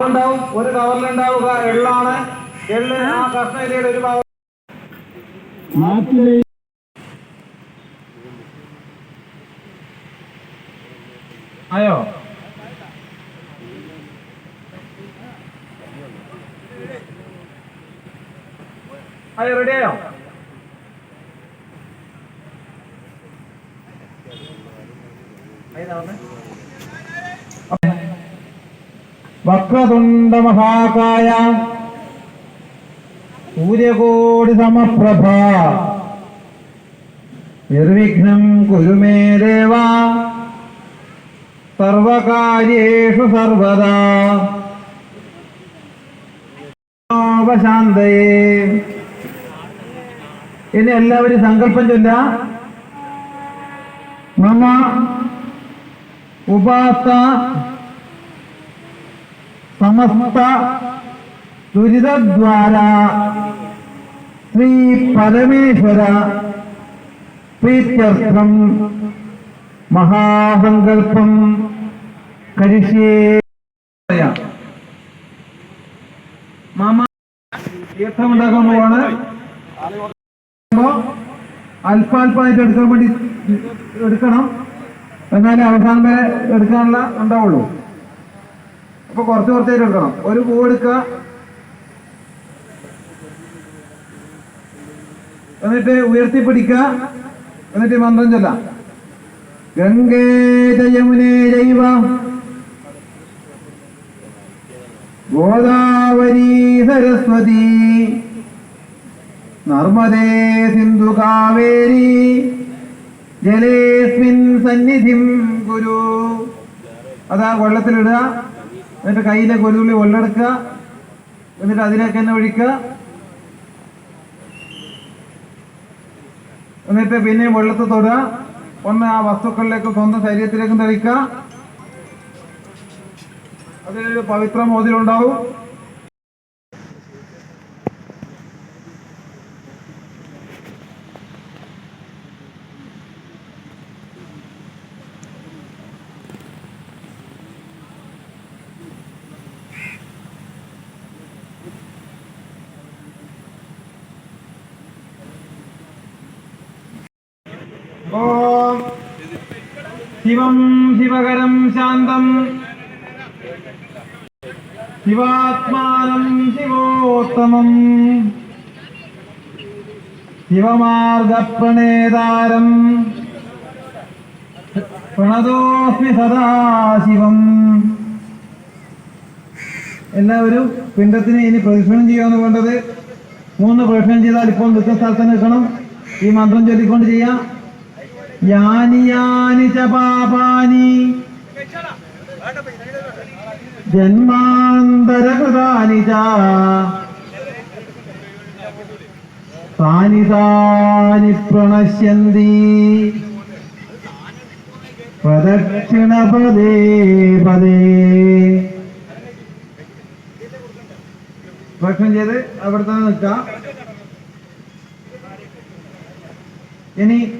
ഉണ്ടാവും ഒരു കവറിലുണ്ടാവുക എള്ളാണ്. എള്ള് ആ കഷ്ണയിലയുടെ ഒരു ഭാഗം ആയോ? ആയോ റെഡിയായോ വക്രതുണ്ട മഹാകായ സൂര്യകോടി സമപ്രഭ. നിർവിഘ്നം കുരുമേ ദേവ. സർവകാര്യേഷു സർവദാ. ശാന്തയേ. ഇനി എല്ലാവരും സങ്കല്പം ചൊല്ല ഉപാസ സമസ്ത ദുരിതദ്വാര ശ്രീ പരമേശ്വര പ്രീത്യർത്ഥം മഹാസങ്കല്പം കരിഷ്യേ മാമ അല്പാൽപ്പായിട്ട് എടുക്കാൻ വേണ്ടി എടുക്കണം. എന്നാലേ അവസാനം വരെ എടുക്കാനുള്ള ഉണ്ടാവുള്ളൂ. അപ്പൊ കുറച്ച് കുറച്ചായിട്ട് എടുക്കണം. ഒരു പൂ എടുക്കുക. എന്നിട്ട് ഉയർത്തി പിടിക്കുക എന്നിട്ട് മന്ത്രം ചൊല്ലാം. ഗംഗേ ജയമുനേ ജൈവ. ഗോദാവരി സരസ്വതി. നർമ്മദേ സിന്ധു കാവേരി. ജലേസ്മിൻ സന്നിധിം ഗുരു. അതാ വെള്ളത്തിലിടുക എന്നിട്ട് കയ്യിലെ കൊലുള്ളി വെള്ളെടുക്കുക എന്നിട്ട് അതിലേക്ക് തന്നെ ഒഴിക്കുക. എന്നിട്ട് പിന്നെ വെള്ളത്തിൽ തൊടുക. ഒന്ന് ആ വസ്തുക്കളിലേക്കും സ്വന്തം ശരീരത്തിലേക്കും തെളിക്കുക. അതിലൊരു പവിത്ര ഓം ശിവം ശിവകരം ശാന്തം. ശിവാത്മാനം ശിവോത്തമം. ശിവമാർഗപ്രണേതാരം. പ്രണതോസ്മി സദാശിവം എല്ലാവരും പിണ്ടത്തിന് ഇനി പ്രദക്ഷിണം ചെയ്യാന്ന് വേണ്ടത് മൂന്ന് പ്രദക്ഷിണം ചെയ്താൽ ഇപ്പോൾ നിൽക്കുന്ന സ്ഥലത്ത് നിൽക്കണം. ഈ മന്ത്രം ചൊല്ലിക്കൊണ്ട് ചെയ്യാം. യാനി യാനി ച പാപാനി. ജന്മാന്തരകൃതാനി താനി താനി പ്രണശ്യന്തി. പ്രദക്ഷിണപദേ പദേ. ഭക്ഷണം ചെയ്ത് അവിടെ തന്നെ നിൽക്കാം. ഇനി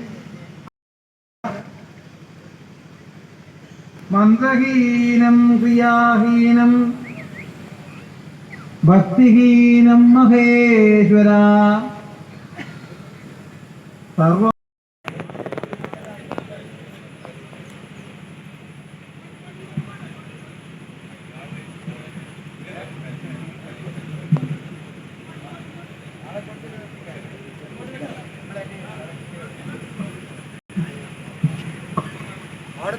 മന്ത്രഹീനം ക്രിയാഹീനം. ഭക്തിഹീനം മഹേശ്വര. സർവ അവിടെ